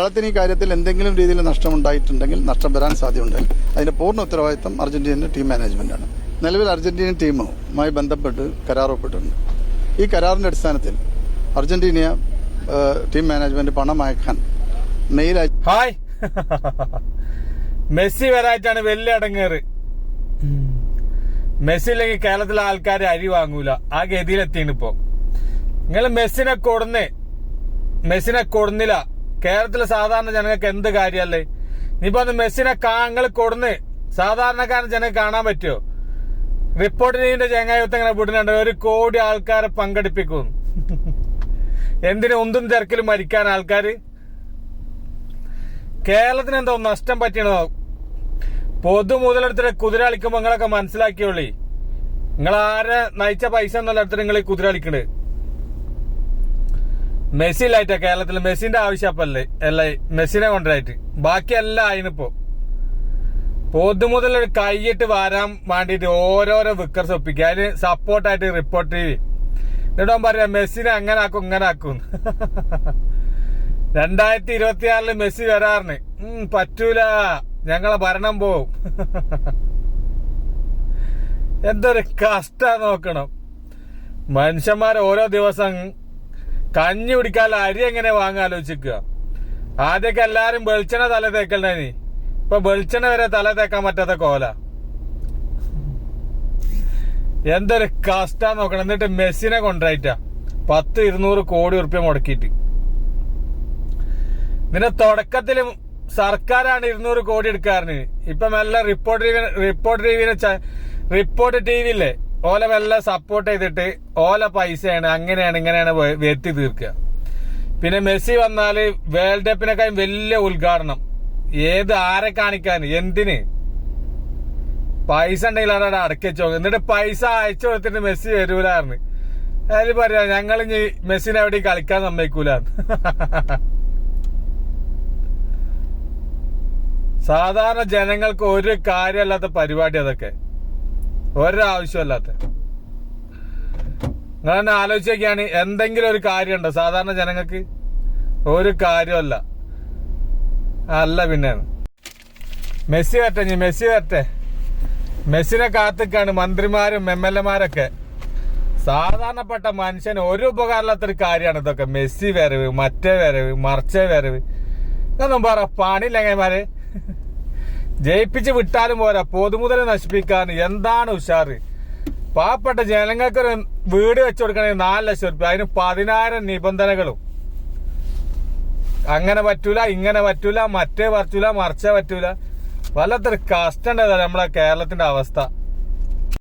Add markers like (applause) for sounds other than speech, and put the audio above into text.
കേരളത്തിന് ഈ കാര്യത്തിൽ എന്തെങ്കിലും രീതിയിൽ നഷ്ടമുണ്ടായിട്ടുണ്ടെങ്കിൽ നഷ്ടം വരാൻ സാധ്യതയുണ്ടെങ്കിൽ അതിന്റെ പൂർണ ഉത്തരവാദിത്തം അർജന്റീനയുടെ ടീം മാനേജ്മെന്റാണ് നിലവിൽ അർജന്റീനൻ ടീമുമായി ബന്ധപ്പെട്ട് കരാർ ഈ കരാറിന്റെ അടിസ്ഥാനത്തിൽ അർജന്റീന ടീം മാനേജ്മെന്റ് പണം അയക്കാൻ മെയിൽ ഹായ്. മെസ്സി വരായിട്ടാണ് വലിയ അടങ്ങേറ്. മെസ്സി ഇല്ലെങ്കിൽ കേരളത്തിലെ ആൾക്കാർ അരി വാങ്ങൂല. ആ ഗതിയിലെത്തിയാണ് ഇപ്പോ. നിങ്ങൾ മെസ്സിനെ കൊടുന്ന്. മെസ്സിനെ കൊടുന്നില്ല. കേരളത്തിലെ സാധാരണ ജനങ്ങൾക്ക് എന്ത് കാര്യല്ലേ? ഇനിയിപ്പോ അത് മെസ്സിനെ കാങ്ങൾ കൊടുന്ന് സാധാരണക്കാരൻ ജനങ്ങൾക്ക് കാണാൻ പറ്റുമോ റിപ്പോർട്ടിന്റെ ചെങ്ങായത്ത് ഇങ്ങനെ വിടുന്നുണ്ട്. ഒരു കോടി ആൾക്കാരെ പങ്കെടുപ്പിക്കും. എന്തിനു ഒന്നും തിരക്കിലും മരിക്കാൻ ആൾക്കാര്? കേരളത്തിന് എന്തോ നഷ്ടം പറ്റിയണോ? പൊതു മുതലെടുത്തിട്ട് കുതിര നിങ്ങളൊക്കെ മനസ്സിലാക്കിയോളി. നിങ്ങൾ ആരെ നയിച്ച പൈസ എന്നുള്ള നിങ്ങൾ കുതിര കളിക്കണത് മെസ്സി ലൈറ്റാ കേരളത്തിൽ മെസ്സിന്റെ ആവശ്യപ്പല്ലേ അല്ല മെസ്സിനെ കൊണ്ടായിട്ട് ബാക്കി അതിനിപ്പോ. പൊതു മുതൽ കൈയിട്ട് വരാൻ വേണ്ടിയിട്ട് ഓരോരോ വിക്കർസ് ഒപ്പിക്കുക അതിന് സപ്പോർട്ടായിട്ട് റിപ്പോർട്ട് വി. എന്നിട്ട് അവൻ പറയാ മെസ്സിനെ അങ്ങനെ ആക്കും ഇങ്ങനെ ആക്കും. രണ്ടായിരത്തി ഇരുപത്തിയാറിൽ മെസ്സി വരാറിന്. പറ്റൂല. ഞങ്ങളെ ഭരണം പോവും. എന്തൊരു കഷ്ട നോക്കണം. മനുഷ്യന്മാർ ഓരോ ദിവസം കഞ്ഞി പിടിക്കാൻ അരി എങ്ങനെ വാങ്ങാൻ ആലോചിക്കുക ആദ്യമൊക്കെ എല്ലാരും വെളിച്ചെണ്ണ തല തേക്കണ്ടേനി ഇപ്പൊ വെളിച്ചെണ്ണ വരെ തല തേക്കാൻ പറ്റാത്ത കോല. എന്തൊരു കഷ്ട നോക്കണം. എന്നിട്ട് മെസ്സിനെ കൊണ്ടായിട്ടാ പത്ത് ഇരുന്നൂറ് കോടി ഉറുപ്പ്യ മുടക്കിയിട്ട്. ഇതിന്റെ തുടക്കത്തിലും സർക്കാരാണ് ഇരുന്നൂറ് കോടി എടുക്കാറിന് ഇപ്പൊ മെല്ലെ റിപ്പോർട്ട് റിപ്പോർട്ട് ടി വിനെ റിപ്പോർട്ട് ടി വിയില്ലേ ഓല വല്ല സപ്പോർട്ട് ചെയ്തിട്ട് ഓല പൈസയാണ് അങ്ങനെയാണ് ഇങ്ങനെയാണ് വെറ്റി തീർക്കുക. പിന്നെ മെസ്സി വന്നാൽ വേൾഡ് കപ്പിനെക്കാളും വലിയ ഉദ്ഘാടനം. ഏത് ആരെ കാണിക്കാൻ എന്തിന്? പൈസ ഉണ്ടെങ്കിൽ അവിടെ അടക്കി വെച്ചോ. എന്നിട്ട് പൈസ അയച്ചു കൊടുത്തിട്ട് മെസ്സി വരൂലായിരുന്നു അതിൽ പറയാ ഞങ്ങൾ ഇനി മെസ്സിനെ എവിടെയും കളിക്കാൻ സമ്മതിക്കൂല (laughs) സാധാരണ ജനങ്ങൾക്ക് ഒരു കാര്യമല്ലാത്ത പരിപാടി അതൊക്കെ. ഒരാവശ്യമല്ലാത്ത നിങ്ങൾ തന്നെ ആലോചിച്ചൊക്കെയാണ് എന്തെങ്കിലും ഒരു കാര്യമുണ്ടോ? സാധാരണ ജനങ്ങൾക്ക് ഒരു കാര്യമല്ല അല്ല പിന്നെയാണ്. മെസ്സി വരട്ടെ ഇനി മെസ്സി വരട്ടെ. മെസ്സിനെ കാത്തിക്കാണ് മന്ത്രിമാരും എം എൽ എമാരൊക്കെ. സാധാരണപ്പെട്ട മനുഷ്യന് ഒരു ഉപകാരമില്ലാത്തൊരു കാര്യമാണ് ഇതൊക്കെ. മെസ്സി വരവ് മറ്റേ വരവ് മറിച്ചേ വരവ്. ഇതൊന്നും പറ പണിയില്ലെങ്ങന്മാരെ ജയിപ്പിച്ച് വിട്ടാലും പോരാ. പൊതുമുതൽ നശിപ്പിക്കാൻ എന്താണ് ഉഷാറ്? പാവപ്പെട്ട ജനങ്ങൾക്കൊരു വീട് വെച്ചു കൊടുക്കണമെങ്കിൽ നാല് ലക്ഷം റുപ്യ. അതിന് പതിനായിരം നിബന്ധനകളും. അങ്ങനെ പറ്റൂല ഇങ്ങനെ പറ്റൂല മറ്റേ പറ്റൂല മറിച്ചേ പറ്റൂല. വല്ലാത്തൊരു കഷ്ടം നമ്മളെ കേരളത്തിന്റെ അവസ്ഥ.